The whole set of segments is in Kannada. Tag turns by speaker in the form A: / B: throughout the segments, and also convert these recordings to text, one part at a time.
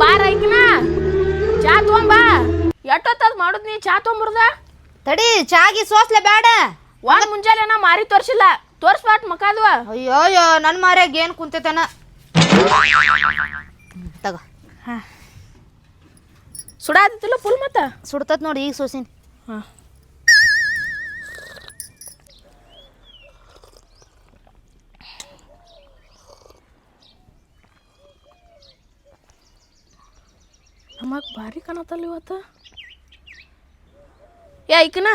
A: ಬಾರ ಐಕನ ಚಾ ತಗೊಂಬಾ ಎಷ್ಟೊತ್ತದ್ ಮಾಡುದ್ ನೀ ಚಾ ತೊಗೊಂಬರ್ದ?
B: ತಡಿ ಚಾಗಿ ಸೋಸ್ಲೆ ಬೇಡ
A: ಒಂದ್ ಮುಂಜಾನೆ ನಾ ಮಾರಿ ತೋರ್ಸಿಲ್ಲ. ತೋರ್ಸ್ಬಾಟ್ ಮಕಾದ್ವ
B: ಅಯ್ಯೋ ಅಯ್ಯೋ ನನ್ನ ಮಾರ್ಯಾಗ ಏನ್ ಕುಂತೈತನ ತಗೋ.
A: ಸುಡಾದಿತ್ತಿಲ್ಲ ಫುಲ್ ಮತ್ತ?
B: ಸುಡ್ತತ್ ನೋಡಿ ಈಗ ಸೋಸಿನ್.
A: ಹಾ. ನಮಗ್ ಭಾರಿ ಕಾಣತ್ತಲ್ಲ ಇವತ್ತ. ಏ ಐಕನ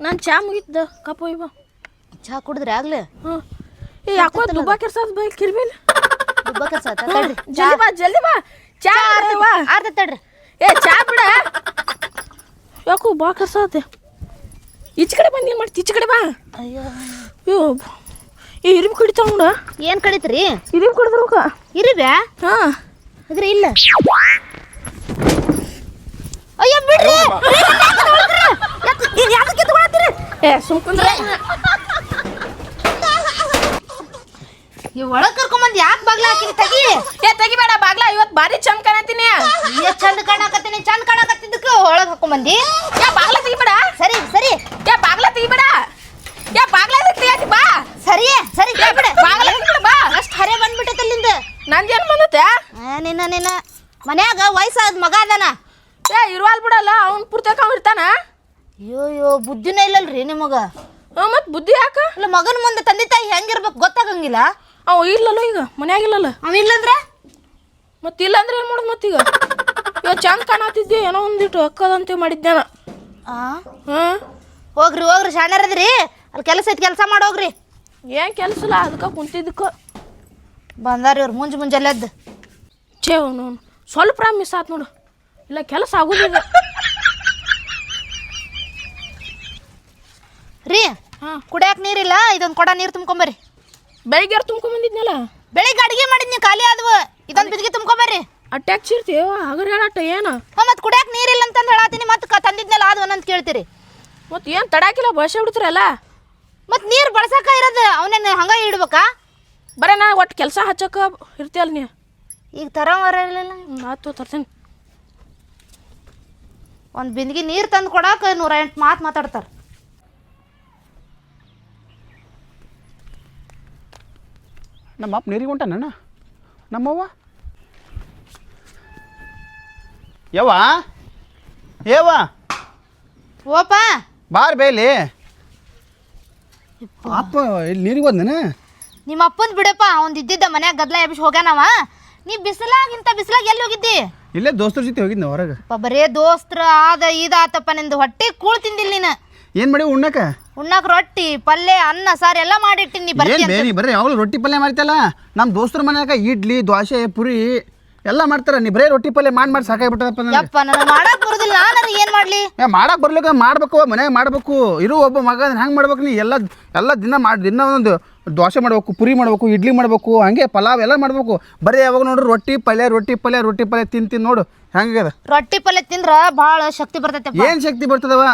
A: ನಾನು ಚಾ ಮುಗಿದ್ದ ಕಪ್ಪ ಇವ
B: ಚಾ ಕುಡಿದ್ರೆ ಆಗ್ಲಿ?
A: ಹ್ಞೂ ಏ ಯಾಕೋ ದುಬ್ಬಾ ಕೆರ್ಸದ್ ಬೈ ಕಿರ್ಬಿಲ್
B: ದುಬ್ಬ ಕೆಲ್ಸ
A: ಜಲ್ದಿ ಬಾ ಜಲ್ದಿ ಬಾ. ಚಾ ಬಾ.
B: ಆರ್ತ ತಡ್ರಿ.
A: ಏ ಚಾ ಬಿಡ ಯಾಕೋ ಬಾ ಕರ್ಸತ್ತೆ ಈಚೆ ಕಡೆ ಬಂದು ಏನು ಮಾಡ್ತಿ ಈಚೆ ಕಡೆ ಬಾ.
B: ಅಯ್ಯೋ.
A: ಅಯ್ಯೋ ಈ ಇರಿಬಿ ಕುಡಿತಾವ ನೋಡ.
B: ಏನ್ ಕಡಿತ್ರಿ?
A: ಇರಿಬಿ ಕುಡಿದ್ರಕ
B: ಇರಿಬ್ಯಾ
A: ಹಾಂ.
B: ಅದ್ರ ಇಲ್ಲ. ಅಯ್ಯೋ ಬಿಡ್ರಿ. ಯಾಕೆ ಕಿತ್ಕೊಳತ್ತೀರಿ
A: ಏ ಸುಮ್ಕುಂದ್ರೆ
B: ಈ ಒಳಗ್ ಕರ್ಕೊಂಬಂದ್ ಯಾಕೆ ಬಾಗ್ಲ ಹಾಕಿನಿ ತಗಿ?
A: ಏ ತೆಗಿಬೇಡ ಬಾಗ್ಲ ಇವತ್ತು ಭಾರಿ ಚಂದ ಕಾಣತೀನಿ
B: ಏ ಚಂದ ಕಾಣಕತ್ತೀನಿ ಚಂದ ಕಾಣಕತ್ತಿದ್ದಕ್ಕ ಒಳಗ್ ಹಾಕೊಂಬಂದಿ.
A: ಏ ಬಾಗ್ಲ ತೆಗಿಬೇಡ.
B: ಸರಿ ಸರಿ.
A: ಏ ಬಾಗ್ಲ ತೆಗಿಬೇಡ. ಏ ಬಾಗ್ಲ ತೆಗಿಯಾತಿ ಬಾ.
B: ಸರಿ ಸರಿ ಬಿಡ
A: ಬಾಗ್ಲ ತೆಗಿಬೇಡ ಬಾ.
B: ಅಷ್ಟು ಹರೆ ಬಂದ್ಬಿಟ್ಟೈತೆ ಅಲ್ಲಿಂದ.
A: ನಂದೇನು ಬಂದತ್ತೆ
B: ನಿನ್ನ ನಿನ್ನ. ಮನ್ಯಾಗ ವಯಸ್ಸಾದ ಮಗ ಅದಾನ.
A: ಏ ಇರುವಲ್ ಬಿಡಲ್ಲ ಅವ್ನು ಪೂರ್ತಿ ಅವ್ನು ಇರ್ತಾನ.
B: ಅಯ್ಯೋ ಬುದ್ಧಿನೇ ಇಲ್ಲಲ್ರಿ ನಿಮಗ.
A: ಮತ್ತು ಬುದ್ಧಿ ಯಾಕ?
B: ಇಲ್ಲ ಮಗನ ಮುಂದೆ ತಂದೆ ತಾಯಿ ಹೆಂಗಿರ್ಬೇಕು ಗೊತ್ತಾಗಂಗಿಲ್ಲ.
A: ಅವ ಇಲ್ಲಲ್ಲ ಈಗ? ಮನ್ಯಾಗ ಇಲ್ಲಲ್ಲ?
B: ಅವ ಇಲ್ಲಂದ್ರೆ?
A: ಮತ್ತೆ ಇಲ್ಲಂದ್ರೆ ಏನು ಮಾಡೋದು ಮತ್ತೀಗ ಇವಾಗ ಚಂದ ಕಾಣತಿದ್ದೆ ಏನೋ ಒಂದಿಟ್ಟು ಅಕ್ಕದಂತೆ ಮಾಡಿದ್ದೆ ನಾ
B: ಆ?
A: ಹಾಂ?
B: ಹೋಗ್ರಿ ಹೋಗ್ರಿ ಶಾಣ್ಯರದ್ರಿ ಅಲ್ಲಿ ಕೆಲಸ ಐತಿ ಕೆಲಸ ಮಾಡೋಗ್ರಿ
A: ಏನು ಕೆಲಸ ಇಲ್ಲ ಅದಕ್ಕೆ ಕುಂತಿದ್ದಕ್ಕೆ
B: ಬಂದಾರ ಇವ್ರು ಮುಂಜ್ ಮುಂಜಾನೆದ್ದು
A: ಛೇ ಅವನು ಸ್ವಲ್ಪ ಮಿಸ್ ಆತ್ ನೋಡು. ಇಲ್ಲ ಕೆಲಸ ಆಗೋದಿಲ್ಲ
B: ರೀ
A: ಹಾಂ.
B: ಕುಡಿಯಾಕ ನೀರಿಲ್ಲ ಇದೊಂದು ಕೊಡ ನೀರು ತುಂಬ್ಕೊಂಬರ್ರಿ
A: ಬೆಳಿಗ್ಗೆ ತುಂಬ್ಕೊಂಬಂದಿದ್ನಲ್ಲ
B: ಬೆಳಿಗ್ಗೆ ಅಡಿಗೆ ಮಾಡಿದ್ನಿ ಖಾಲಿ ಆದವು. ಇದೊಂದು ಬಿದ್ದಿಗೆ ತುಂಬ್ಕೊಂಬರ್ರಿ
A: ಅಟ್ಯಾಕ್ ಸಿರ್ತೀವ ಹಗರ್ ಹೇಳಟ್ಟ ಏನು?
B: ಹ್ಞೂ ಮತ್ತೆ ಕುಡಿಯಾಕ ನೀರಿಲ್ಲ ಅಂತಂದು ಹೇಳತ್ತೀನಿ ಮತ್ತೆ ತಂದಿದ್ನಲ್ಲ ಅದು ಅಂತ ಕೇಳ್ತೀರಿ.
A: ಮತ್ತೆ ಏನು ತಡಾಕಿಲ್ಲ ಬಳಸೇ ಬಿಡ್ತೀರಲ್ಲ
B: ಮತ್ತೆ ನೀರು ಬಳಸಕ ಇರೋದು ಅವನೇನು ಹಂಗ ಇಡ್ಬೇಕಾ?
A: ಬರೇನಾ ಒಟ್ಟು ಕೆಲಸ ಹಚ್ಚಕ ಇರ್ತೀಯಲ್ಲ ನೀ?
B: ಈಗ
A: ತರ ಮಾತು ತರ್ತೀನಿ.
B: ಒಂದು ಬಿಂದಿಗೆ ನೀರು ತಂದು ಕೊಡಾಕ ನೂರ ಎಂಟು ಮಾತು ಮಾತಾಡ್ತಾರೆ.
C: ನಮ್ಮ ಅಪ್ಪ ನೀರಿಗೆ ಹೊಂಟಾನ ನಮ್ಮವ್ವ ಯವ್ವ? ಏವ
B: ಓಪ?
C: ಬಾರ್ ಬೇಲಿ ಅಪ್ಪ ಇಲ್ಲಿ ನೀರಿಗೆ ಹೋದ್ನ?
B: ನಿಮ್ಮ ಅಪ್ಪನ್ ಬಿಡಪ್ಪ ಅವ್ನ ಇದ್ದಿದ್ದ ಮನ್ಯಾಗ ಗದ್ಲ ಎಬ್ಬಿಸಿ ಹೋಗ್ಯಾನವ. ನೀ ಬಿಸಿಲಾಗಿಂತ ಬಿಸಿಲಾಗ ಎಲ್ಲಿ ಹೋಗಿದ್ದಿ?
C: ಇಲ್ಲೇ ದೋಸ್ತರ ಜೊತೆ ಹೋಗಿದ್ನ ಹೊರಗೆ.
B: ಬರೇ ದೋಸ್ತ್ರ ಆದ ಇದಾತಪ್ಪ ನಿಂದು ಹೊಟ್ಟೆ ಕೂಳ್ ತಿಂದಿಲ್ಲ ನೀನು.
C: ಏನು ಮಾಡಿ ಉಣ್ಣಕ?
B: ಉಣ್ಣಾಕ ರೊಟ್ಟಿ ಪಲ್ಯ ಅನ್ನ ಸಾರು ಎಲ್ಲ ಮಾಡಿಟ್ಟಿನಿ ನೀ ಬರ್ತಿ
C: ಏನು
B: ಅಂತ.
C: ಬೇರೆ ಬರ್ರಿ ಯಾವಾಗಲೂ ರೊಟ್ಟಿ ಪಲ್ಯ ಮಾಡ್ತಲ್ಲ ನಮ್ಮ ದೋಸ್ತರ ಮನ್ಯಾಗ ಇಡ್ಲಿ ದೋಸೆ ಪುರಿ ಎಲ್ಲ ಮಾಡ್ತಾರ. ನೀ ಬರೇ ರೊಟ್ಟಿ ಪಲ್ಯ ಮಾಡಿ ಮಾಡಿ ಸಾಕಾಗ್ಬಿಟ್ಟದಪ್ಪ ನನಗೆ.
B: ಯಪ್ಪ ನನಗೆ ಮಾಡಕ್ ಬರುದಿಲ್ಲ. ನಾನು ಏನ್ ಮಾಡ್ಲಿ?
C: ಏ ಮಾಡಕ್ಕೆ ಬರ್ಲಿಕ್ಕ ಮಾಡ್ಬೇಕು ಮನ್ಯಾಗ ಮಾಡ್ಬೇಕು. ಇರು ಒಬ್ಬ ಮಗ ಹೆಂಗೆ ಮಾಡ್ಬೇಕು ನೀ? ಎಲ್ಲ ಎಲ್ಲ ದಿನ ಮಾಡಿ ದಿನ ಒಂದು ದೋಸೆ ಮಾಡ್ಬೇಕು ಪುರಿ ಮಾಡ್ಬೇಕು ಇಡ್ಲಿ ಮಾಡ್ಬೇಕು ಹಂಗೆ ಪಲಾವ್ ಎಲ್ಲ ಮಾಡ್ಬೇಕು. ಬರೀ ಯಾವಾಗ ನೋಡ್ರಿ ರೊಟ್ಟಿ ಪಲ್ಯ ರೊಟ್ಟಿ ಪಲ್ಯ ರೊಟ್ಟಿ ಪಲ್ಯ ತಿಂದು ನೋಡು ಹೆಂಗದ
B: ರೊಟ್ಟಿ ಪಲ್ಯ ತಿಂದ್ರ ಬಹಳ ಶಕ್ತಿ ಬರ್ತೈತೆ
C: ಏನು ಶಕ್ತಿ ಬರ್ತದವ?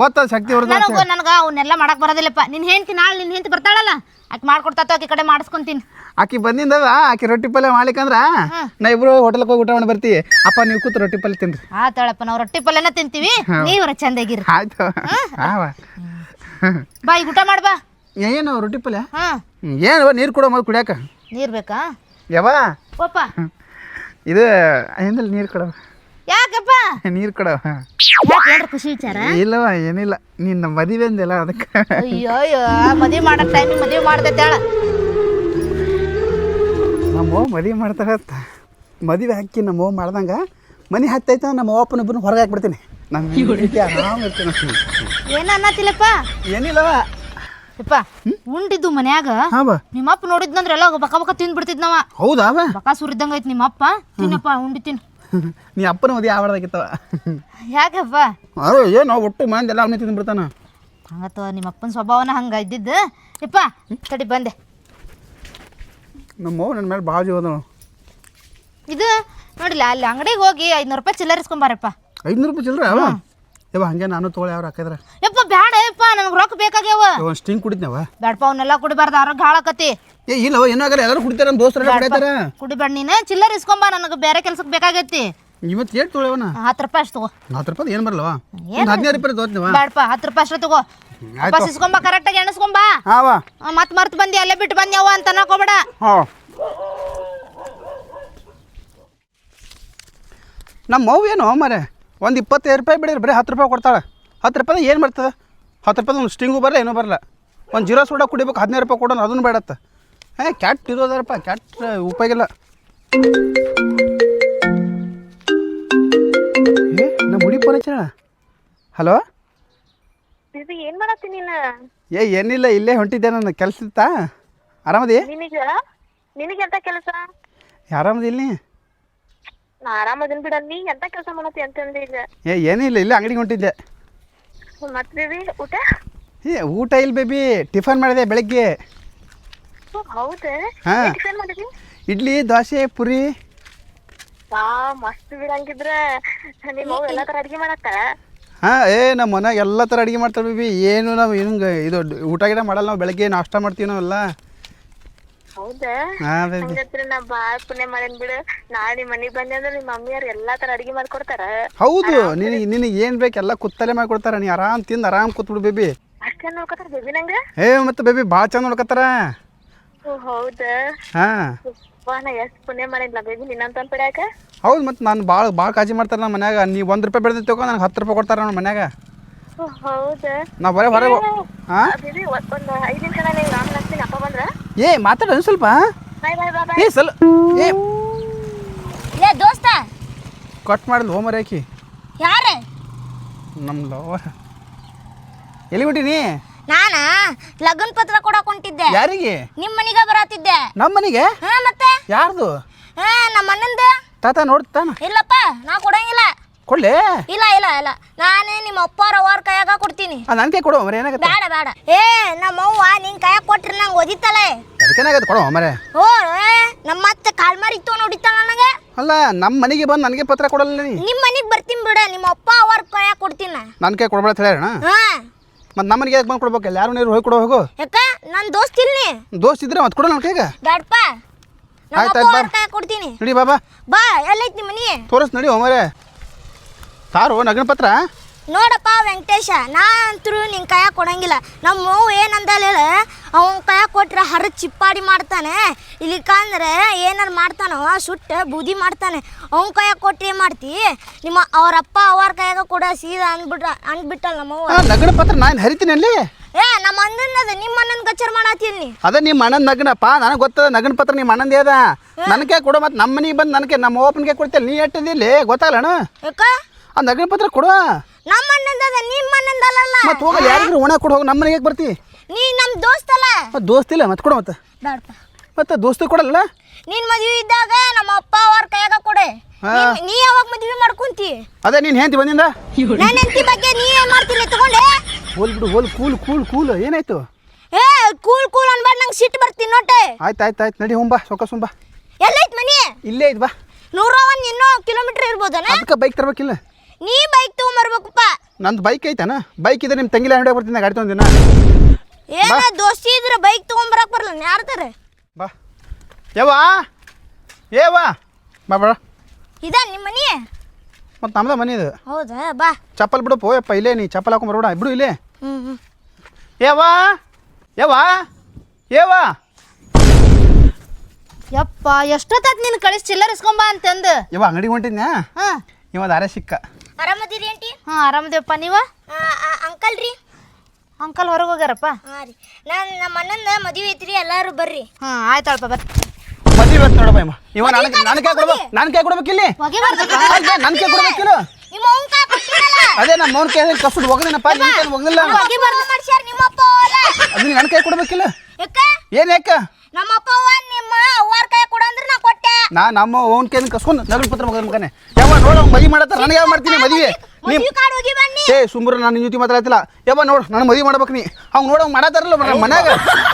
C: ಗೊತ್ತದ ಶಕ್ತಿ
B: ನನಗ ನನಗ ಅವನ್ನೆಲ್ಲ ಮಾಡಕ್ ಬರೋದಿಲ್ಲಪ್ಪ. ನಿನ್ ಹೆಂಡತಿ ನಾಳೆ ನಿನ್ ಹೆಂಡತಿ ಬರ್ತಾಳಲ್ಲ? ಆಕೆ ಮಾಡ್ಕೊಡ್ತಾತ ಆಕೆ ಕಡೆ ಮಾಡಿಸ್ಕೊಂತೀನಿ.
C: ಆಕಿ ಬಂದಿಂದವ ಆಕಿ ರೊಟ್ಟಿ ಪಲ್ಯ ಮಾಡ್ಲಿಕ್ಕಂದ್ರ ನಾ ಇಬ್ರು ಹೋಟೆಲ್ಗೆ ಹೋಗಿ ಊಟ ಮಾಡಿ ಬರ್ತೀವಿ. ಅಪ್ಪ ನೀವು ಕೂತು ರೊಟ್ಟಿ ಪಲ್ಯ ತಿನ್ರಿ.
B: ಆತಾಳಪ್ಪ ನಾವು ರೊಟ್ಟಿ ಪಲ್ಯನ ತಿಂತೀವಿ. ನೀವ್ರ ಚಂದಾಗಿರಿ.
C: ಆಯ್ತು.
B: ಬಾ ಈಗ ಊಟ ಮಾಡ್ಬಾ.
C: ಏನು ರೊಟ್ಟಿ ಪಲ್ಯ? ಏನು ನೀರು ಕೊಡೋ ಮೊದಲು ಕುಡಿಯಾಕ.
B: ನೀರ್ ಬೇಕಾ?
C: ಯಾವ
B: ಪಪ್ಪ
C: ಇದು ಹಿಂದಲ್ಲಿ ನೀರು ಕೊಡವ
B: ಯಾಕಪ್ಪ?
C: ನೀರು
B: ಏನ್ರ ಖುಷಿ ವಿಚಾರ?
C: ಇಲ್ಲವ ಏನಿಲ್ಲ. ನಿನ್ನ ನಮ್ಮ ಮದುವೆ ಅಂದಿಲ್ಲ ಅದಕ್ಕೆ.
B: ಅಯ್ಯೋ ಅಯ್ಯೋ ಮದ್ವೆ ಮಾಡೋ ಟೈಮ್ ಮದ್ವೆ ಮಾಡ್ತೈತೆ ಹೇಳ.
C: ನಮ್ಮ ಅವ್ವ ಮದುವೆ ಮಾಡ್ತಾರತ್ತ ಮದುವೆ ಹಾಕಿ ನಮ್ಮ ಅವ್ವ ಮಾಡ್ದಂಗೆ ಮನೆ ಹತ್ತೈತ ನಮ್ಮ ಅವ್ವಪ್ಪನ ಒಬ್ಬನ ಹೊರಗೆ ಹಾಕ್ಬಿಡ್ತೀನಿ. ನಮ್ಮ ಆರಾಮ್ ಇರ್ತೀನಿ.
B: ಏನ ಅನ್ನತಿಲ್ಲಪ್ಪ?
C: ಏನಿಲ್ಲವ
B: ಯಪ್ಪ ಉಂಡಿದ್ದು ಮನ್ಯಾಗ.
C: ಹಾಂ ಬಾ.
B: ನಿಮ್ಮಪ್ಪ ನೋಡಿದ್ನಂದ್ರೆ ಎಲ್ಲ ಬಕ ಬಕ ತಿಂದ್ಬಿಡ್ತಿದ್ನವ.
C: ಹೌದಾ ಬಾ.
B: ಬಕ ಸುರಿದಂಗ ಐತಿ ನಿಮ್ಮಪ್ಪ. ತಿನ್ನಪ್ಪ ಉಂಡಿ ತಿನ್
C: ನೀ ಅಪ್ಪನ ಮದುವೆ ಆವಡ್ದಾಗಿತ್ತವ
B: ಯಾಕಪ್ಪ?
C: ಅರೆ ಏನೋ ಒಟ್ಟು ಮಂದಿ ಎಲ್ಲ ಅವನೇ ತಿಂದ್ಬಿಡ್ತಾನ
B: ನಿಮ್ಮ ಅಪ್ಪನ ಸ್ವಭಾವನ ಹಂಗ ಇದ್ದಿದ್ದು. ಯಪ್ಪ ತಡಿ ಬಂದೆ.
C: ನಮ್ಮ ಅವ್ವ ನನ್ನ ಮೇಲೆ ಬಾಜು ಹೋದ
B: ಇದು
D: ನೋಡಿಲ್ಲ ಅಲ್ಲಿ ಅಂಗಡಿಗೆ ಹೋಗಿ ಐದ್ನೂರು ರೂಪಾಯಿ ಚಿಲ್ಲರ್ ಇಸ್ಕೊಂಬಾರಪ್ಪ.
C: ಐದುನೂರು ರೂಪಾಯಿ ಚಿಲ್ಲರೆ ಅವ? ಯವ್ವ ಹಂಗೆ ನಾನು ತೊಗೊಳ್ಳಿ ಅವ್ರು ಹಾಕಿದ್ರೆ
D: ಯಪ್ಪ ಬ್ಯಾಡ ಯಪ್ಪ ನನಗೆ ರೊಕ್ಕ ಬೇಕಾಗ್ಯಾವ.
C: ಒಂದು ಸ್ಟಿಂಗ್ ಕುಡಿದ್ನವ
D: ಬ್ಯಾಡಪ್ಪ ಅವನ್ನೆಲ್ಲ ಕುಡಿಬಾರ್ದು ಆರೋಗ್ಯ ಹಾಳಾಕತಿ
C: ಏ ಇಲ್ಲವ ಏನಾಗಲ್ಲ ಎಲ್ಲರೂ ಕುಡಿತಾರ ನಮ್ಮ ದೋಸ್ತರೆಲ್ಲ ಕುಡಿತಾರ.
D: ಕುಡಿಬೇಡ ನೀನು. ಚಿಲ್ಲರ್ ಇಸ್ಕೊಂಬ ನನಗೆ ಬೇರೆ ಕೆಲ್ಸಕ್ಕೆ ಬೇಕಾಗೈತಿ.
C: ಇವತ್ತು ಏಟ್ ತೊಳೆವನ
D: ಹತ್ತು ರೂಪಾಯಿ ಅಷ್ಟು ತಗೋ.
C: ಹತ್ತು ರೂಪಾಯಿ ಏನು ಬರಲ್ಲವ ಒಂದು ಹದಿನೈದು ರೂಪಾಯಿ ತೋತ್ನವ
D: ಬೇಡಪ್ಪ ಹತ್ತು ರೂಪಾಯಿ ಅಷ್ಟು ತಗೋ. ಬಸ್ ಇಸ್ಕೊಂಬ ಕರೆಕ್ಟಾಗಿ ಎಣಿಸ್ಕೊಂಬ.
C: ಹಾವ
D: ಮತ್ತೆ ಮರ್ತು ಬಂದಿ ಅಲ್ಲೇ ಬಿಟ್ಟು ಬಂದ್ಯಾವ ಅಂತ ಅನ್ನಕೋಬೇಡ
C: ಹಾಂ. ನಮ್ಮ ಮೌ ಏನು ಮರೆ ಒಂದು ಇಪ್ಪತ್ತೈದು ರೂಪಾಯಿ ಬಿಡಿರಿ ಬರೀ ಹತ್ತು ರೂಪಾಯಿ ಕೊಡ್ತಾಳೆ. ಹತ್ತು ರೂಪಾಯಿ ಏನು ಬರ್ತದೆ? ಹತ್ತು ರೂಪಾಯಿ ಒಂದು ಸ್ಟಿಂಗು ಬರಲ್ಲ ಏನೂ ಬರಲ್ಲ. ಒಂದು ಜೀರೋ ಸೋಡಾ ಕುಡಿಬೇಕು ಹದಿನೈದು ರೂಪಾಯಿ ಕೊಡೋಣ ಅದನ್ನು ಬೇಡತ್ತ. ಏ ಕ್ಯಾಟ್ ಇರೋದಾರಪ್ಪ ಕ್ಯಾಟ್ ಉಪಯೋಗಿಲ್ಲ ಏ ನಮ್ಮ ಹುಡಿ ಫೋನ್ ಹಚ್ಚಣ ಹಲೋ
E: ಇದು ಏನ್ ಮಾಡತ್ತಿ ನೀನ?
C: ಏ ಏನಿಲ್ಲ ಇಲ್ಲೇ ಹೊಂಟಿದ್ದೆ ನನ್ನ ಕೆಲಸ ಇತ್ತಾ? ಆರಾಮದಿ?
E: ನಿನಗ? ನಿನಗ ಎಂತ ಕೆಲಸ?
C: ಆರಾಮದಿ ಇಲ್ಲಿ?
E: ನಾ ಆರಾಮದಿನ್ ಬಿಡ ನೀ ಎಂತ ಕೆಲಸ ಮಾಡತ್ತಿ ಅಂತಂದೆ ಈಗ.
C: ಏ ಏನಿಲ್ಲ ಇಲ್ಲೇ ಅಂಗಡಿಗೆ ಹೊಂಟಿದ್ದೆ.
E: ಮತ್ತೆ ಊಟ?
C: ಏ ಊಟ ಇಲ್ಲ ಬೇಬಿ ಟಿಫನ್ ಮಾಡಿದೆ ಬೆಳಗ್ಗೆ.
E: ಹೌದಾ?
C: ಹಾ.
E: ಟಿಫನ್
C: ಇಡ್ಲಿ ದೋಸೆ ಪುರಿ.
E: ಆ ಮಸ್ತ್ ಬಿಡಂಗಿದ್ರೆ ನಿಮ್ಮ ಅವ್ವ ಎಲ್ಲಾ ತರ ಅಡ್ಗೆ ಮಾಡತ್ತ?
C: ಹಾಂ ಏ ನಮ್ಮ ಮನ್ಯಾಗ ಎಲ್ಲ ಥರ ಅಡುಗೆ ಮಾಡ್ತಾರೆ ಬೇಬಿ. ಏನು ನಾವು ಹಿಂಗೆ ಇದು ಊಟ ಗಿಡ ಮಾಡಲ್ಲ ನಾವು ಬೆಳಗ್ಗೆ ನಾಷ್ಟ ಮಾಡ್ತೀವಿ ನಾವೆಲ್ಲ.
E: ಹೌದಾ?
C: ಹಾಂ ಬೇಬಿ.
E: ಹಂಗತ್ರ ನಾ ಬಾಳ್ ಪುಣ್ಯ ಮಾಡೇನ್ ಬಿಡು. ನಾಳೆ ನಿಮ್ ಮನಿಗ್ ಬಂದೆ ಅಂದ್ರೆ ನಿಮ್ಮ ಮಮ್ಮಿಯವ್ರ ಎಲ್ಲಾ ತರ ಅಡ್ಗೆ ಮಾಡ್ಕೊಡ್ತಾರ.
C: ಹೌದು ನಿನಗೆ ನಿನಗೆ ಏನು ಬೇಕು ಎಲ್ಲ ಕುತ್ತಲೆ ಮಾಡಿಕೊಡ್ತಾರೆ ನೀ ಆರಾಮ್ ತಿಂದು ಆರಾಮ್ ಕೂತ್ಬಿಡು ಬೇಬಿ.
E: ಅಷ್ಟೇ ನೋಡ್ಕೊತಾರ ಬೇಬಿ ನಂಗ?
C: ಏ ಮತ್ತು ಬೇಬಿ ಭಾಳ ಚಂದ ನೋಡ್ಕತ್ತಾರ
E: ಓ ಹೌದಾ?
C: ಹಾಂ.
E: ನಾ ಎಷ್ಟ್ ಪುಣ್ಯ ಮಾಡಿದ್ಲ ಬೇಬಿ ನಿನ್ನಂತ ಪಡ್ಯಾಕ
C: ಹೌದು ಮತ್ತು ನಾನು ಭಾಳ ಭಾಳ ಕಾಳಜಿ ಮಾಡ್ತಾರೆ ನಮ್ಮ ಮನ್ಯಾಗ. ನೀವು ಒಂದು ರೂಪಾಯಿ ಬೆಳೆದ ತಗೋ ನನಗೆ ಹತ್ತು ರೂಪಾಯಿ ಕೊಡ್ತಾರೆ ನಮ್ಮ ಮನ್ಯಾಗ.
E: ಹೌದಾ?
C: ನಾವು ಬರೀ ಹೊರಗೆ ಹಾಂ
E: ನಿಮಿಷ ನಾನು ಅಪ್ಪ ಬಂದ್ರ.
C: ಏ ಮಾತಾಡ ಸ್ವಲ್ಪ
E: ಬಾಯ್ ಬಾಯ್ ಬಾಯ್ ಬಾಯ್.
C: ಏ ಸಲ ಏ.
D: ಲೇ ದೋಸ್ತ.
C: ಕಟ್ ಮಾಡಿದ್ಲು ಹೋಮರ್ ಹಾಕಿ
D: ಯಾರೇ?
C: ನಮ್ಮ ಲವರ್. ಎಲ್ಲಿ ಬಿಟ್ಟಿನಿ
D: ನಾನ? ಲಗ್ನ ಪತ್ರ ಕೊಡಕ್ ಹೊಂಟಿದ್ದೆ.
C: ಯಾರಿಗೆ?
D: ನಿಮ್ ಮನಿಗ ಬರತ್ತಿದ್ದೆ
C: ನಮ್ಮ ಮನೆಗೆ?
D: ಹಾ ಮತ್ತೆ?
C: ಯಾರ್ದು?
D: ಹಾ ನಮ್ಮ ಅಣ್ಣಂದ.
C: ತಾತ ನೋಡ್ತಾನ
D: ಇಲ್ಲಪ್ಪ ನಾ ಕೊಡಂಗಿಲ್ಲ.
C: ಕೊಡ್ಲಿ?
D: ಇಲ್ಲ ಇಲ್ಲ ಇಲ್ಲ. ನಾನೇ ನಿಮ್ಮ ಅಪ್ಪಾರ ಅವ್ರ ಕೈಯಾಗ ಕೊಡ್ತೀನಿ.
C: ನನ್ಗೆ ಕೊಡು ಮರೆ ಏನಾಗುತ್ತೆ?
D: ಬೇಡ ಬೇಡ. ಏ ನಮ್ಮ ಅವ್ವ ನಿನ್ ಕೈಯಾಗ ಕೊಟ್ರಿ ನಂಗೆ ಓದಿತ್ತಲೆ
C: ಅದಕ್ಕೇನಾಗತ್ತೆ ಕೊಡು ಮರೆ
D: ಓ ಏ ನಮ್ಮ ಅತ್ತೆ ಕಾಲ್ಮಾರಿ ಇತ್ತು ನೋಡಿತ್ತಲ್ಲ ನನಗೆ?
C: ಅಲ್ಲ ನಮ್ಮ ಮನೆಗೆ ಬಂದು ನನಗೆ ಪತ್ರ ಕೊಡಲ್ಲ ನೀ.
D: ನಿಮ್ಮ ಮನಿಗ್ ಬರ್ತೀನಿ ಬಿಡ ನಿಮ್ಮ ಅಪ್ಪ ಅವ್ರ ಕೈಯಾಗ ಕೊಡ್ತೀನಿ.
C: ನನ್ನ ಕೈ ಕೊಡ್ಬೇಡ ಅಂತ ಹೇಳ್ಯಾರಣ
D: ಹಾ.
C: ಮತ್ತು ನಮ್ಮನಿಗೆ ಮನೆಗೆ ಯಾಕೆ ಬಂದು ಕೊಡ್ಬೇಕಲ್ಲ? ಯಾರು ನೀರು ಹೋಗಿ ಕೊಡೋ ಹೋಗು.
D: ಯಾಕ? ನನ್ನ ದೋಸ್ತ ಇಲ್ಲಿ.
C: ದೋಸ್ತ ಇದ್ರೆ ಮತ್ತೆ ಕೊಡು ನನ್ನ ಕೈಗೆ ಆಯ್ತ್ ಬಾ.
D: ಕೊಡ್ತೀನಿ.
C: ನಡಿ ಬಾಬಾ.
D: ಬಾ ಎಲ್ಲೈತಿ ನಿಮ್ಮ ಮನಿ.
C: ತೋರಿಸ್ ನಡಿ ಹೋಮರೆ ಸಾರು ನಗನ ಪತ್ರ
D: ನೋಡಪ್ಪ ವೆಂಕಟೇಶ ನಾ ಅಂತರೂ ನಿನ್ ಕೈಯಾಗ ಕೊಡಂಗಿಲ್ಲ. ನಮ್ಮ ಅವ್ವ ಏನಂದಲ್ಲ ಹೇಳ? ಅವನ ಕೈಯಾಗ ಕೊಟ್ರೆ ಹರ ಚಿಪ್ಪಾಡಿ ಮಾಡ್ತಾನೆ. ಇಲ್ಲಿಕಂದ್ರೆ ಏನಾರು ಮಾಡ್ತಾನೋ ಸುಟ್ಟ ಬೂದಿ ಮಾಡ್ತಾನೆ. ಅವನ ಕೈಯ ಕೊಟ್ಟು ಏನು ಮಾಡ್ತಿ? ನಿಮ್ಮ ಅವರಪ್ಪ ಅವ್ರ ಕೈಯಾಗ ಕೊಡ ಸೀದಾ ಅಂದ್ಬಿಟ್ರ ಅಂದ್ಬಿಟ್ಟಲ್ಲ ನಮ್ಮವ್ವ
C: ಆ, ನಗನ ಪತ್ರ ನಾನು ಹರಿತೀನಿ ಅಲ್ಲಿ.
D: ಏ ನಮ್ಮ ಅಣ್ಣನದ ನಿಮ್ಮ ಅಣ್ಣನ ಗಚ್ಚರ್ ಮಾಡತ್ತೀನಿ
C: ಅದ ನಿಮ್ಮ ಅಣ್ಣನ ನಗನಪ್ಪ ನನಗೆ ಗೊತ್ತದ ನಗನ ಪತ್ರ ನಿಮ್ಮ ಅಣ್ಣಂದೇ ಅದ. ನನಗೆ ಕೊಡು ಮತ್ತೆ ನಮ್ಮ ಮನೆಗೆ ಬಂದು ನನಗೆ ನಮ್ಮ ಓಪನ್ಗೆ ಕೊಡ್ತೇನೆ ನೀ ಎಟ್ಟಿದ್ದಿಲ್ಲಿ ಗೊತ್ತಾಗಲ್ಲಣ
D: ಯಾಕ?
C: ಆ ನಗನ ಪತ್ರ ಕೊಡು
D: ನಮ್ಮ ಅಣ್ಣಂದದ ನಿಮ್ಮ ಅಣ್ಣಂದಲ್ಲ
C: ಮತ್ತೆ ಹೋಗಲ್ಲ ಯಾರಿಗೂ ಒಣ ಕೊಡು ಹೋಗಿ ನಮ್ಮ ಮನೆಗೆ ಬರ್ತಿ?
D: ನೀ ನಮ್ಮ ದೋಸ್ತಲ್ಲ.
C: ಮತ್ತೆ ದೋಸ್ತಿಲ್ಲ ಮತ್ತೆ ಕೊಡು ಮತ್ತೆ.
D: ಬೇಡಪ್ಪ.
C: ಮತ್ತೆ ದೋಸ್ತಿ ಕೊಡಲ್ಲ?
D: ನಿನ್ನ ಮದ್ವೆ ಇದ್ದಾಗ ನಮ್ಮ ಅಪ್ಪ ಅವ್ರ ಕೈಯಾಗ ಕೊಡೆ. ನೀನ್- ನೀ ಯಾವಾಗ ಮದ್ವೆ ಮಾಡ್ಕೊಂತಿ?
C: ಅದೇ ನೀನು ಹೆಂತಿ ಬಂದಿಂದ?
D: ನನ್ನ ಹೆಂಡತಿ ಬಗ್ಗೆ ನೀ ಏನ್ ಮಾಡ್ತೀನಿ ತಗೊಂಡೆ?
C: ಹೋಲ್ ಬಿಡು ಹೋಲ್ ಕೂಲ್ ಕೂಲ್ ಕೂಲ್. ಏನಾಯ್ತು?
D: ಏ ಕೂಲ್ ಕೂಲ್ ಅನ್ಬೇಡ ನಂಗೆ ಸಿಟ್ಟು ಬರ್ತೀನಿ ನೋಟೆ.
C: ಆಯ್ತು ಆಯ್ತು ಆಯ್ತು. ನಡಿ ಹುಂಬಾ ಸೊಕ್ಕ ಸುಂಬಾ
D: ಎಲ್ಲೈತ್ ಮನಿ?
C: ಇಲ್ಲೇ ಐತ್ ಬಾ.
D: ನೂರ ಒಂದ್ ಇನ್ನೂ ಕಿಲೋಮೀಟರ್ ಇರ್ಬೋದನ?
C: ಅದಕ್ಕೆ ಬೈಕ್ ತರ್ಬೇಕಿಲ್ಲ?
D: ನೀ ಬೈಕ್ ತಗೊಂಬರ್ಬೇಕಪ್ಪ.
C: ನಂದು ಬೈಕ್ ಐತನ? ಬೈಕ್ ಇದ್ರೆ ನಿಮ್ಮ ತಂಗಿಲ ಅಂಗಡಿ ಬರ್ತೀನಿ ಗಾಡಿ ತೊಗೊಂದಿನ
D: ಏನ ದೋಸ್ತಿ ಇದ್ರೆ ಬೈಕ್ ತಗೊಂಬರಕ್ ಬರಲ್ಲ ಯಾರ್ದಾರ?
C: ಬಾ. ಯವ್ವ? ಏವಾ ಬಾ ಬಾ.
D: ಇದ ನಿಮ್ಮ ಮನಿ?
C: ಮತ್ತೆ ನಮ್ದ ಮನೆ ಇದು.
D: ಹೌದಾ? ಬಾ.
C: ಚಪ್ಪಲ್ ಬಿಡು ಪೋಯಪ್ಪ ಇಲ್ಲೇ ನೀ ಚಪ್ಪಲ್ ಹಾಕೊಂಡ್ ಬರೋಣ. ಬಿಡು ಇಲ್ಲೇ. ಏವಾ ಏವಾ ಏವಾ
D: ಯಪ್ಪ ಎಷ್ಟೊತ್ತಾತ್ ನೀನು ಕಳಿಸಿ ಚಿಲ್ಲರ್ ಇಸ್ಕೊಂಬಾ ಅಂತಂದು?
C: ಯವ್ವ ಅಂಗಡಿ ಹೊಂಟಿದ್ನಾ
D: ಹಾ.
C: ಇವ ದಾರೆ ಸಿಕ್ಕ.
D: ಆರಾಮದಿರಿ ಆಂಟಿ? ಹಾ ಆರಾಮದೇವಪ್ಪ ನೀವ? ಅಂಕಲ್ ರೀ. ಅಂಕಲ್ ಹೊರಗೆ ಹೋಗ್ಯಾರಪ್ಪ? ಹಾಂ ರೀ. ನಾನು ನಮ್ಮ ಅಣ್ಣನ ಮದುವೆ ಐತ್ರಿ ಎಲ್ಲರೂ ಬರ್ರಿ. ಹಾಂ ಆಯ್ತಳಪ್ಪ ಬರ್ರಿ.
C: ಮದುವೆ ಇವತ್ತು ನೋಡಪ್ಪ ಇವ. ಇವ ನನಗೆ ನನ್ನ ಕೈ ಕೊಡ್ಬೇಕು ನನ್ನ ಕೈ ಕೊಡ್ಬೇಕಿಲ್ಲಿ?
D: ಒಗಿಬಾರ್ದಪ್ಪ
C: ನನ್ನ ಕೈ ಕೊಡ್ಬೇಕಿಲ್ಲ?
D: ನಿಮ್ಮ ಅವ್ನ ಕೈ ಕೊಟ್ಟಿರಲ್ಲ.
C: ಅದೇ ನಮ್ಮ ಮೌನ ಕೈ ಕಫುಟ್ ಒಗದೇನಪ್ಪ ನಿನ್ನ ಕೈ ಒಗದಿಲ್ಲ.
D: ಒಗಿಬಾರ್ದು ಮಾಡ್ಸ್ಯಾರ ನಿಮ್ಮ ಅಪ್ಪ ಅಲ್ಲ
C: ಅದು ನನ್ನ ಕೈ ಕೊಡ್ಬೇಕಿಲ್ಲ. ಏನ್ ಯಾಕ?
D: ನಮ್ಮ ಅಪ್ಪ ನಿಮ್ಮ ಅವ್ವಾರ ಕೈ ಕೊಡು ಅಂದ್ರೆ ನಾ ಕೊಟ್ಟೆ.
C: ನಾ ನಮ್ಮ ಓನ್ ಕೈ ಕಸ್ಕೊಂಡು ನಗರ ಪತ್ರ ಮಗನ ಮಗನೇ. ಯಾವ ನೋಡ ಮದಿ ಮಾಡತ್ತ ನನಗೆ ಯಾವ ಮಾಡ್ತೀನಿ ಮದುವೆ ನೀ
D: ಮದುವೆ ಹೋಗಿ ಬನ್ನಿ
C: ಏ ಸುಮ್ರ ನಾನು ನಿನ್ನ ಜೊತೆ ಮಾತಾಡ್ತಿಲ್ಲ. ಯಾವ ನೋಡು ನಾನು ಮದುವೆ ಮಾಡ್ಬೇಕು ನೀ. ಅವ್ನು ನೋಡ ಮಾಡತ್ತಾರಲ್ಲ ಮನ್ಯಾಗ.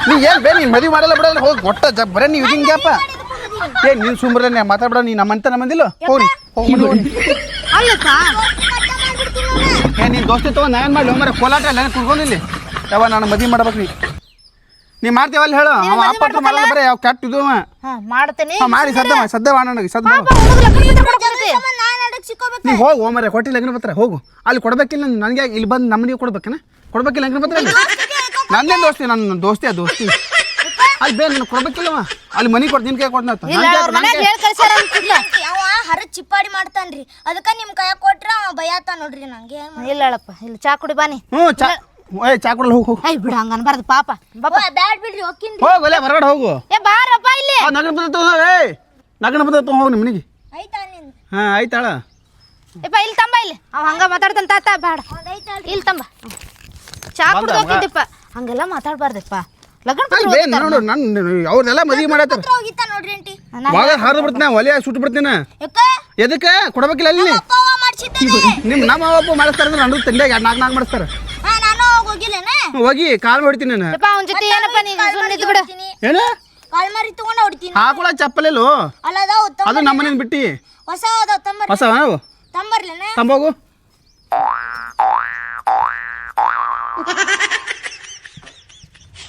C: ನೀ ಏನ್ ಬೇ ನೀ ಮದುವೆ ಮಾಡಲ್ಲ ಬಿಡಲ್ಲ ಹೋಗಿ ಮೊಟ್ಟ ಜ ಬರೇ ನೀವು ಹಿಂಗ್ಯಾಪ
D: ಮಾತಾಡ್ತೀನಿ
C: ಏ ನೀನು ಸುಮ್ರ ನೀ ಮಾತಾಡ್ಬೇಡ ನೀ ನಮ್ಮಂತ ನಮ್ಮಂದಿಲ್ಲ. ಹೋಗಿ ಹೋಗಿ
B: ಅಲ್ಲಪ್ಪ.
D: ನಾನು.
C: ಏ ನೀನು ದೋಸ್ತಿ ತಗೋ ನಾನು ಮಾಡಿ ಮರ ಕೋಲಾಟ ಇಲ್ಲ. ಕುಡ್ಕೊಂಡಿಲ್ಲಿ ಯಾವ ನಾನು ಮದುವೆ ಮಾಡ್ಬೇಕು ನೀ. ನೀ ಮಾಡ್ತೀವಲ್ಲ ಹೇಳು. ಅವ ಅಪ್ಪ ಮಾಡಲ್ಲ ಬರೀ ಯಾವ ಕೆಟ್ಟ ಇದು ಅವ.
B: ಹಾ ಮಾಡ್ತೀನಿ.
C: ಅವ ಮಾಡಿ ಸದ್ದ ಮಾಡಿ ಸದ್ದ ಮಾಡ ನನಗೆ ಸದ್ದ ಮಾಡು.
D: ನಾನ್ ಸಿಕ್ಕೋಬೇಕು?
C: ನೀ ಹೋಗು ಓ ಕೊಟ್ಟಿ ಲಗ್ನ ಪತ್ರ ಹೋಗು. ಅಲ್ಲಿ ಕೊಡ್ಬೇಕಿಲ್ಲ ನನಗೆ ಇಲ್ಲಿ ಬಂದು ನಮ್ಮನಿಗೆ ಕೊಡ್ಬೇಕೇನ? ಕೊಡ್ಬೇಕಿಲ್ಲ ಲಗ್ನ ಪತ್ರ ನಂದೇನು ದೋಸ್ತಿ ನನ್ನ ದೋಸ್ತಿ? ಆ ದೋಸ್ತಿ ಅಲ್ಲಿ ಬೇ ಕೊಡ್ಬೇಕಿಲ್ಲವ ಅಲ್ಲಿ ಮನಿ ಕೊಡ್ತೀನಿ ನಿನ್ ಕೈ ಕೊಡ್ನ
B: ಇಲ್ಲ ಅವ್ರ ಮನ್ಯಾಗ ಹೇಳಿ ಕಳ್ಸ್ಯಾರ ಅಂತಿದ್ಲ
D: ಅವ ಹರ ಚಿಪ್ಪಾಡಿ ಮಾಡ್ತಾನ್ರಿ. ಅದಕ್ಕ ನಿಮ್ ಕೈ ಕೊಟ್ರ ಅವ ಬೈಯಾತ ನೋಡ್ರಿ ನಂಗೆ.
B: ಇಲ್ಲ ಹೇಳಪ್ಪ ಇಲ್ಲ ಚಾ ಕುಡಿ ಬಾನಿ
C: ಹ್ಞೂ ಚಾ ಏ ಚಾ ಕೊಡಲ್ಲ ಹೋಗು
B: ಐ ಬಿಡ ಹಂಗ ಅನ್ಬಾರ್ದು ಪಾಪ. ಬಾಪ.
D: ಬ್ಯಾಡ್ ಬಿಡ್ರಿ ಹೋಗಿನ್ರಿ
C: ಹೋಗು ಒಲೆ ಹೊರಗಡೆ ಹೋಗು.
B: ಏ ಬಾರಪ್ಪ ಇಲ್ಲಿ.
C: ತಗೋ ಹೋಗು
D: ಐತಾ
C: ಹಾಂ ಆಯ್ತಾಳ.
B: ಯಪ್ಪ ಇಲ್ಲಿ ತಂಬ ಇಲ್ಲಿ. ಅವ ಹಂಗ ಮಾತಾಡ್ತಾನ ತಾತ ಬೇಡ ಇಲ್ಲಿ ತಂಬ. ಚಾ
C: ಬಂದ
B: ಕುಡ್ದು ಹೋಗಿದ್ದಪ್ಪ ಹಂಗೆಲ್ಲ ಮಾತಾಡ್ಬಾರ್ದಪ್ಪ. ಲಗ್ನ ಪತ್ರ
C: ನೋಡು ನನ್ನ ಅವ್ರನ್ನೆಲ್ಲ ಮದುವೆ ಮಾಡತ್ತ
D: ಹೋಗಿತ್ತ ನೋಡ್ರಿ ಆಂಟಿ?
C: ಒಳಗೆ ಹಾರ್ದು ಬಿಡ್ತೀನಿ ಒಲೆ ಸುಟ್ಟು ಬಿಡ್ತೀನಿ.
D: ಯಾಕ?
C: ಎದಕ್ಕೆ? ಕೊಡಬೇಕಿಲ್ಲ ಅಲ್ಲಿ? ನಿಮ್ಮ ನಮ್ಮ ಅಪ್ಪ ಮಾಡಿಸ್ತಾರೆ ಅಂದ್ರೆ ನನ್ನ ತಂದೆ ನಾಲ್ಕು ನಾಲ್ಕು ಮಾಡಿಸ್ತಾರೆ.
D: ಹೋಗಿಲ್ಲೇನ?
C: ಹೋಗಿ ಕಾಲ್ ಹೊಡಿತೀನಿ ನಾನು.
B: ಯಪ್ಪ ಅವನ ಜೊತೆ ಏನಪ್ಪ ನೀನು? ಸುಮ್ಮನೆ ಇದ್ದು ಬಿಡು
C: ಏನು?
D: ಕಾಲ್ ಮರಿ ತಗೊಂಡ್ ಹೊಡಿತೀನಿ
C: ಹಾಕೊಳ ಚಪ್ಪಲೆಲ್ಲೋ
D: ಅಲ್ಲ ಅದಾವ
C: ಅದು ನಮ್ಮನೆ ಬಿಟ್ಟಿ.
D: ಹೊಸ ಅದಾವ ತಂಬರ್
C: ಹೊಸ ನಾವು
D: ತಂಬರ್ಲೇನ
C: ತಂಬೋಗು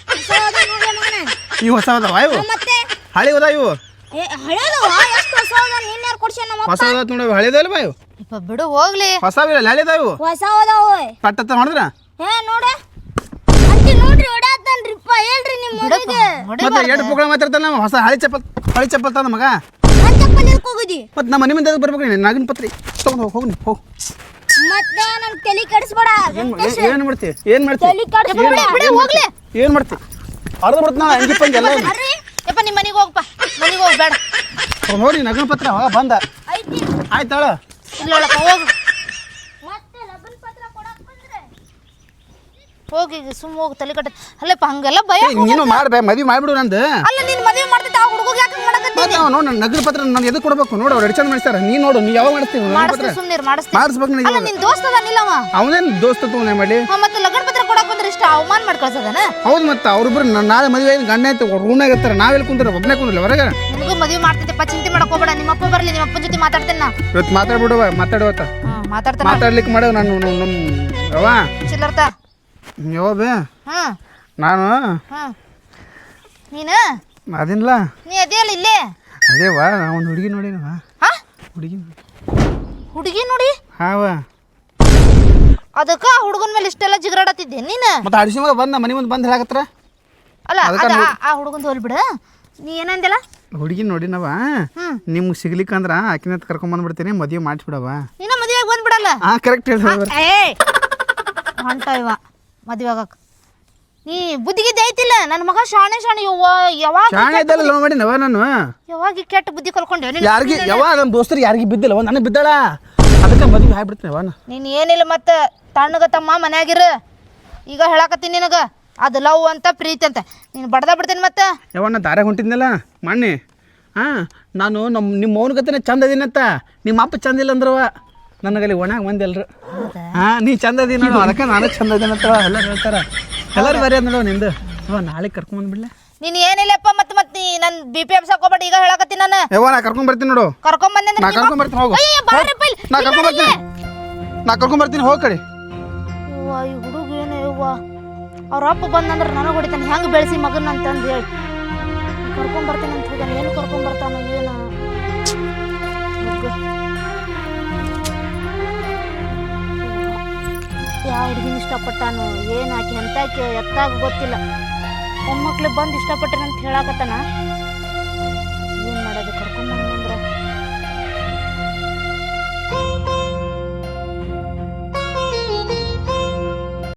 D: ಹೊಸ ಅದಾವ ನೋಡ್ರಿ ಮಗನ
C: ಇವು ಹೊಸ ಅದಾವ ಇವು?
D: ಮತ್ತೆ?
C: ಹಳಿ ಹೋದ ಇವು?
D: ಏ ಹಳೇದವ ಎಷ್ಟು ಹೊಸ ಅದಾವ ನಿನ್ನ ಯಾರು ಕೊಡ್ಸ್ಯಾನ ನಮ್ಮ
C: ಹೊಸ ಅದಾವ ನೋಡಿ ಹಳಿದಲ್ಲ ಬಾ ಇವು?
B: ಯಪ್ಪ ಬಿಡು ಹೋಗ್ಲಿ.
C: ಹೊಸ ಹಳಿ ಅದಾವ ಇವು?
D: ಹೊಸ ಅದಾವ
C: ಪಟ್ಟತ್ತ ಮಾಡಿದ್ರ
D: ಏ ನೋಡ. ಅಂತಿ ನೋಡ್ರಿ ಹೊಡ್ಯಾತನ್ರಿಪ್ಪ ಹೇಳ್ರಿ ನಿಮ್ಮ ಮಗಳಿಗೆ
C: ಮತ್ತೆ ಎರಡು ಪುಗಳ ಮಾತಾಡ್ತಾನ ಹೊಸ ಹಳಿ ಚಪ್ಪಲ್ ಹಳಿ ಚಪ್ಪಲ್ ತಂದ ಮಗ.
D: ಚಪ್ಪಲಿ ಎದಕ್ ಹೋಗುದಿ?
C: ಮತ್ತೆ ನಮ್ಮ ಮನೆ ಮುಂದೆ ಬರ್ಬೇಕು ನೀನು? ನಾಗಿನ ಪತ್ರಿ. ತೊಗೊಂಡು ಹೋಗಿ ಹೋಗಿ ಹೋಗಿ.
D: ಮತ್ತೆ ನನ್ ತಲೆ ಕೆಡಿಸ್ಬೇಡ
C: ಏನು ಮಾಡ್ತಿ? ಏನು ಮಾಡ್ತಿ?
D: ತಲೆ ಕೆಡಿಸ್ಬೇಡ
B: ಬಿಡು ಹೋಗ್ಲಿ.
C: ಏನು ಮಾಡ್ತಿ? ಅರ್ಧ ಬಿಡ್ತ ನಾವು ಹಂಗೆ ಪಂಗೆ ಎಲ್ಲ
B: ಯಪ್ಪ ನಿಮ್ಮ ಮನೆಗೆ ಹೋಗಪ್ಪ ಮನೆಗೆ ಹೋಗಬೇಡ.
C: ನೋಡಿ ನಗನ ಪತ್ರ ಬಂದ.
D: ಐತಿ.
C: ಆಯ್ತಾಳ.
B: ಇಲ್ಲ ಹೋಗು
D: ಮತ್ತೆ ಲಗ್ನ ಪತ್ರ ಕೊಡಕ್ ಬಂದ್ರೆ
B: ಹೋಗಿ ಸುಮ್ಮ ಹೋಗಿ ತಲೆ ಕಟ್ಟ ಅಲ್ಲಪ್ಪ ಹಂಗೆಲ್ಲ ಭಯ
C: ಏ, ನೀನು ಮಾಡ್ಬೇ ಮದ್ವಿ ಮಾಡ್ಬಿಡು ನಂದು.
B: ಅಲ್ಲ ನೀನ್ ಮದುವೆ ಮಾಡ್ತಿದ್ದ ಆ ಹುಡುಗ ಯಾಕೆ ಮಾಡಕತ್ತಿ?
C: ಮತ್ತೆ ನೋಡು ನನ್ನ ನಗರ ಪತ್ರ ನಾನು ಎದಕ್ಕೆ ಕೊಡ್ಬೇಕು? ನೋಡು ಅವ್ರು ಎಡ್ಚಂದ್ ಮಾಡಿಸ್ತಾರ. ನೀ ನೋಡು ನೀ ಯಾವಾಗ ಮಾಡ್ತೀನಿ ನಗರ ಪತ್ರ?
B: ಮಾಡಿಸ್ತೀನಿ ಸುಮ್ಮನೆ ಮಾಡಿಸ್ತೀನಿ.
C: ಮಾಡಿಸ್ಬೇಕು ನನಗೆ
B: ಅಲ್ಲ ನಿನ್ ದೋಸ್ತ ಅದಾನಿಲ್ಲ ಅವ?
C: ನಿನ್ನ ದೋಸ್ತ ತಗೊಂಡೆ ಮಾಡಿ
B: ಹಾ, ಮತ್ತೆ ಲಗ್ನ ಪತ್ರ ಕೊಡಕ್ ಬಂದ್ರೆ ಇಷ್ಟ? ಅವಮಾನ ಮಾಡಿ ಕಳ್ಸದನ?
C: ಹೌದು ಮತ್ತೆ ಅವ್ರಿಬ್ರು ನನ್ನ ನಾಳೆ ಮದುವೆ ಆಗಿ ಗಂಡ ಆಯ್ತು ರೂಮ್ನಾಗ ಇರ್ತಾರೆ. ನಾವೆಲ್ಲ ಕುಂತಾರೆ ಒಬ್ಬನೇ ಕುಂದ್ರಲ್ಲ ಹೊರಗೆ.
B: ನಿನಗೂ ಮದುವೆ ಮಾಡ್ತಿದ್ದೆಪ್ಪ ಚಿಂತೆ ಮಾಡಕ್ ಹೋಗ್ಬೇಡ ನಿಮ್ಮ ಅಪ್ಪ ಬರ್ಲಿ ನಿಮ್ಮ ಅಪ್ಪನ ಜೊತೆ ಮಾತಾಡ್ತೇನೆ ನಾ.
C: ಇವತ್ತು ಮಾತಾಡ್ಬಿಡುವ ಮಾತಾಡುವತ್ತ
B: ಹಾ ಮಾತಾಡ್ತಾನ.
C: ಮಾತಾಡ್ಲಿಕ್ಕೆ ಮಾಡೋ ನಾನು ನಮ್ಮ
B: ಚಿಲ್ಲರ್ತ?
C: ಬೇ
B: ಹಾ.
C: ನಾನು?
B: ಹಾ. ನೀನ?
C: ಅದಿಲ್ಲ
B: ನೀ ಅದೇಲ್ಲ ಇಲ್ಲೇ?
C: ಅದೇವಾ ಒಂದು ಹುಡುಗಿ ನೋಡಿನವ
B: ಹಾ.
C: ಹುಡುಗಿ
B: ಹುಡುಗಿ ನೋಡಿ?
C: ಹಾವ
B: ಅದಕ್ಕ ಹುಡುಗನ ಮೇಲೆ ಇಷ್ಟೆಲ್ಲ ಜಿಗರಾಡತ್ತಿದ್ದೆ ನೀನು?
C: ಮತ್ತೆ ಅಡಿಸಿ ಮಗ ಬಂದ ಮನೆ ಮುಂದೆ ಬಂದು ಹೇಳಕತ್ರ?
B: ಅಲ್ಲ ಅದ ಆ- ಆ ಹುಡುಗಂದು ಹೋಲ್ಬಿಡ ನೀ ಏನಂದಿಲ್ಲ?
C: ಹುಡುಗಿ ನೋಡಿನವ ನಿಮ್ಗೆ ಸಿಗ್ಲಿಕ್ಕಂದ್ರ ಆಕಿನ ಕರ್ಕೊಂಡ್ ಬಂದ್ಬಿಡ್ತೀನಿ ಮದುವೆ ಮಾಡಿಸ್ಬಿಡವ
B: ನೀನ ಮದುವೆಗೆ ಬಂದ್ಬಿಡಲ್ಲ?
C: ಹಾಂ ಕರೆಕ್ಟ್ ಹೇಳ್ತಾರೆ
B: ಏ ಹೊಂಟ ಇವ ಮದುವೆ ಆಗಕ್. ನೀ ಬುದ್ಧಿಗಿದ್ದ ಐತಿಲ್ಲ ನನ್ನ ಮಗ ಶಾಣೆ ಶಾಣೆ ಯವ್ವ ಯಾವಾಗ
C: ಶಾಣೆ ಇದ್ದಲ್ಲ ಲವ್ ಮಾಡಿನವ ನಾನು?
B: ಯಾವಾಗ ಈ ಕೆಟ್ಟ ಬುದ್ಧಿ ಕಲ್ಕೊಂಡೆ? ನೀನು
C: ಯಾರಿಗೆ ಯಾವಾಗ ನಮ್ಮ ದೋಸ್ತರು ಯಾರಿಗೆ ಬಿದ್ದಿಲ್ಲ? ಅವ ನನಗೆ ಬಿದ್ದಾಳ? ಅದಕ್ಕೆ ಮದುವೆ ಆಗ್ಬಿಡ್ತೀನಿ ಅವನ
B: ನೀನು ಏನಿಲ್ಲ ಮತ್ತೆ? ತಣ್ಣಗ ತಮ್ಮ ಮನ್ಯಾಗಿರ. ಈಗ ಹೇಳಕತ್ತೀನಿ ನಿನಗೆ. ಅದು ಲವ್ ಅಂತ ಪ್ರೀತಿ ಅಂತ. ನೀನು ಬಡ್ದ ಬಿಡ್ತೇನೆ ಮತ್ತೆ?
C: ಯಾವಣ್ಣ ದಾರ ಹೊಂಟಿದ್ನಲ್ಲ? ಮಣ್ಣಿ. ಹಾಂ ನಾನು ನಮ್ಮ ನಿಮ್ಮ ಮೌನ ಗತನೆ ಚಂದ ಇದೀನತ್ತ ನಿಮ್ಮ ಅಪ್ಪ ಚಂದ ಇಲ್ಲ ಅಂದ್ರವ ನನಗಲ್ಲಿ ಒಣಾಗ ಮಂದಿ ಎಲ್ರು ಹಾಂ ನೀ ಚಂದ ಅದೀನಿ ನೋಡು ಅದಕ್ಕೆ ನಾನು ಚಂದ ಅದೀನಂತ ಎಲ್ಲರೂ ಹೇಳ್ತಾರೆ. ಎಲ್ಲರೂ ಬೇರೆ ನೋಡು ನಿಂದು. ಅವ ನಾಳೆ ಕರ್ಕೊಂಬಂದ್ಬಿಡ್ಲೆ
B: ನೀನು ಏನಿಲ್ಲಪ್ಪ ಮತ್ತೆ ಮತ್ತೆ ನನ್ನ ಬಿ ಪಿ ಎಫ್ ಸಾಕೋಬೇಡ ಈಗ ಹೇಳಕತ್ತೀನಿ ನಾನು.
C: ಯವ್ವ ನಾ ಕರ್ಕೊಂಡ್ ಬರ್ತೀನಿ ನೋಡು.
B: ಕರ್ಕೊಂಬಂದೆ
C: ನಾ ಕರ್ಕೊಂಡ್ ಬರ್ತೀನಿ ಹೋಗು. ನಾ ಕರ್ಕೊಂಡ್ ಬರ್ತೀನಿ ನಾ ಕರ್ಕೊಂಡ್ ಬರ್ತೀನಿ ಹೋಗ ಕಡೆ.
B: ಈ ಹುಡುಗ ಏನು ಯವ್ವ? ಅವ್ರ ಅಪ್ಪ ಬಂದಂದ್ರೆ ನನಗೆ ಹೊಡಿತಾನೆ. ಹೆಂಗ್ ಬೆಳೆಸಿ ಮಗನ ಅಂತಂದು ಹೇಳಿ. ಕರ್ಕೊಂಡ್ ಬರ್ತೀನಿ ಅಂತ ಹೋಗ್ಯಾನ. ಏನು ಕರ್ಕೊಂಡ್ ಬರ್ತಾನ ಏನು. ಯಾವ ಹುಡುಗಿನ ಇಷ್ಟಪಟ್ಟಾನು ಏನು ಆಕೆ ಎಂತಾಕೆ ಎತ್ತಾಗ ಗೊತ್ತಿಲ್ಲ. ಮೊಮ್ಮಕ್ಳು ಬಂದು ಇಷ್ಟಪಟ್ಟೆ ಅಂತ ಹೇಳಾಕತ್ತಾನ?